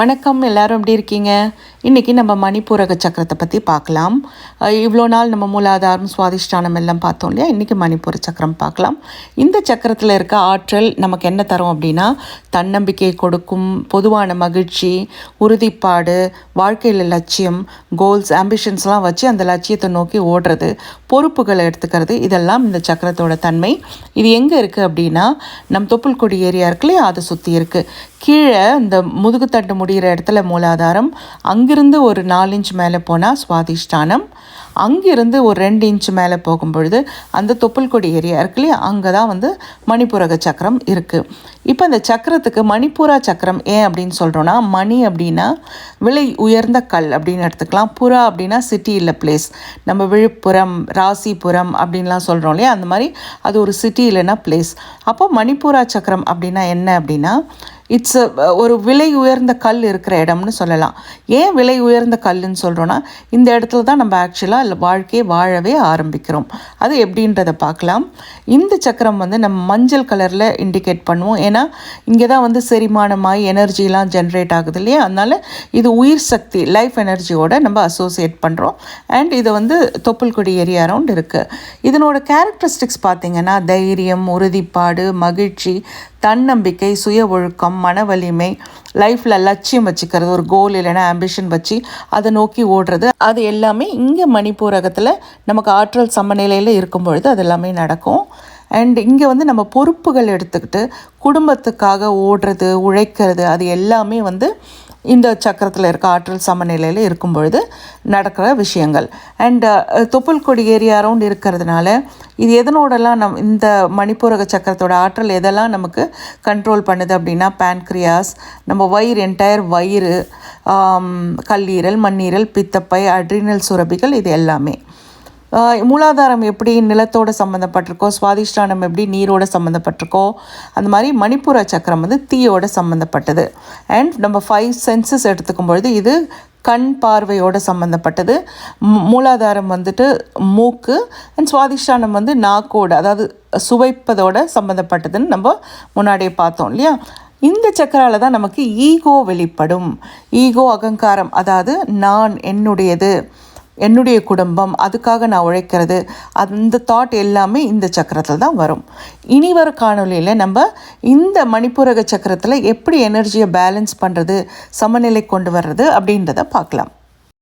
வணக்கம் எல்லாரும் எப்படி இருக்கீங்க? இன்றைக்கி நம்ம மணிப்பூரக சக்கரத்தை பற்றி பார்க்கலாம். இவ்வளோ நாள் நம்ம மூலாதாரம் சுவாதிஷ்டானம் எல்லாம் பார்த்தோம் இல்லையா? இன்றைக்கி மணிப்பூர சக்கரம் பார்க்கலாம். இந்த சக்கரத்தில் இருக்க ஆற்றல் நமக்கு என்ன தரும் அப்படின்னா தன்னம்பிக்கை கொடுக்கும் பொதுவான மகிழ்ச்சி உறுதிப்பாடு வாழ்க்கையில் லட்சியம் கோல்ஸ் ஆம்பிஷன்ஸ்லாம் வச்சு அந்த லட்சியத்தை நோக்கி ஓடுறது பொறுப்புகளை எடுத்துக்கிறது இதெல்லாம் இந்த சக்கரத்தோட தன்மை. இது எங்கே இருக்குது அப்படின்னா நம் தொப்புள்கொடி ஏரியா இருக்கு இல்லையா? அதை சுற்றி இருக்குது கீழே இந்த முதுகுத்தண்டு முடிகிற இடத்துல மூலாதாரம். அங்கிருந்து ஒரு நாலு இன்ச் மேலே போனால் சுவாதிஷ்டானம் அங்கிருந்து ஒரு ரெண்டு இன்ச் மேலே போகும்பொழுது அந்த தொப்புள்கொடி ஏரியா இருக்கு இல்லையா? அங்கே தான் வந்து மணிப்புரக சக்கரம் இருக்குது இப்போ இந்த சக்கரத்துக்கு மணிப்புரா சக்கரம் ஏன் அப்படின்னு சொல்கிறோன்னா மணி அப்படின்னா விலை உயர்ந்த கல் அப்படின்னு எடுத்துக்கலாம். புறா அப்படின்னா சிட்டி இல்லை பிளேஸ் நம்ம விழுப்புரம் ராசிபுரம் அப்படின்லாம் சொல்கிறோம் இல்லையா? அந்த மாதிரி அது ஒரு சிட்டி இல்லைன்னா பிளேஸ் அப்போ மணிப்புரா சக்கரம் அப்படின்னா என்ன அப்படின்னா இட்ஸ் ஒரு விலை உயர்ந்த கல் இருக்கிற இடம்னு சொல்லலாம். ஏன் விலை உயர்ந்த கல்லுன்னு சொல்கிறோன்னா இந்த இடத்துல தான் நம்ம ஆக்சுவலாக வாழ்க்கையை வாழவே ஆரம்பிக்கிறோம். அது எப்படின்றத பார்க்கலாம். இந்த சக்கரம் வந்து நம்ம மஞ்சள் கலரில் இண்டிகேட் பண்ணுவோம். ஏன்னா இங்கே தான் வந்து செரிமானமாகி எனர்ஜிலாம் ஜென்ரேட் ஆகுது இல்லையா? அதனால் இது உயிர் சக்தி லைஃப் எனர்ஜியோட நம்ம அசோசியேட் பண்ணுறோம் அண்ட் இது வந்து தொப்புள்குடி ஏரியா அரவுண்ட் இருக்குது இதனோட கேரக்டரிஸ்டிக்ஸ் பார்த்திங்கன்னா தைரியம் உறுதிப்பாடு மகிழ்ச்சி தன்னம்பிக்கை சுய ஒழுக்கம் மன வலிமை லைஃப்பில் லட்சியம் வச்சுக்கிறது ஒரு கோல் இல்லைன்னா ஆம்பிஷன் வச்சு அதை நோக்கி ஓடுறது. அது எல்லாமே இங்கே மணிப்பூரகத்தில் நமக்கு ஆற்றல் சமநிலையில் இருக்கும் பொழுது அது எல்லாமே நடக்கும். அண்ட் இங்கே வந்து நம்ம பொறுப்புகள் எடுத்துக்கிட்டு குடும்பத்துக்காக ஓடுறது உழைக்கிறது அது எல்லாமே வந்து இந்த சக்கரத்தில் இருக்க ஆற்றல் சமநிலையில் இருக்கும் பொழுது நடக்கிற விஷயங்கள். அண்ட் uh, தொப்புள் கொடி ஏரியா அரவுண்ட் இருக்கிறதுனால இது எதனோடலாம் நம் இந்த மணிப்பூரக சக்கரத்தோட ஆற்றல் எதெல்லாம் நமக்கு கண்ட்ரோல் பண்ணுது அப்படின்னா பேன்க்ரியாஸ் நம்ம வயிறு என்டையர் வயிறு um, கல்லீரல் மண்ணீரல் பித்தப்பை அட்ரினல் சுரபிகள் இது எல்லாமே. மூலாதாரம் எப்படி நிலத்தோட சம்மந்தப்பட்டிருக்கோ சுவாதிஷ்டானம் எப்படி நீரோட சம்மந்தப்பட்டிருக்கோ அந்த மாதிரி மணிப்புர சக்கரம் வந்து தீயோட சம்மந்தப்பட்டது அண்ட் நம்ம ஃபைவ் சென்சஸ் எடுத்துக்கும் பொழுது இது கண் பார்வையோட சம்மந்தப்பட்டது மூலாதாரம் வந்துட்டு மூக்கு அண்ட் சுவாதிஷ்டானம் வந்து நாக்கோட அதாவது சுவைப்பதோட சம்மந்தப்பட்டதுன்னு நம்ம முன்னாடியே பார்த்தோம் இல்லையா? இந்த சக்கரால தான் நமக்கு ஈகோ வெளிப்படும். ஈகோ அகங்காரம் அதாவது நான் என்னுடையது. என்னுடைய குடும்பம் அதுக்காக நான் உழைக்கிறது அந்த தாட் எல்லாமே இந்த சக்கரத்தில் தான் வரும். இனி வர காணொளியில் நம்ம இந்த மணிப்புரக சக்கரத்தில் எப்படி எனர்ஜியை பேலன்ஸ் பண்ணுறது சமநிலை கொண்டு வர்றது அப்படின்றத பார்க்கலாம்.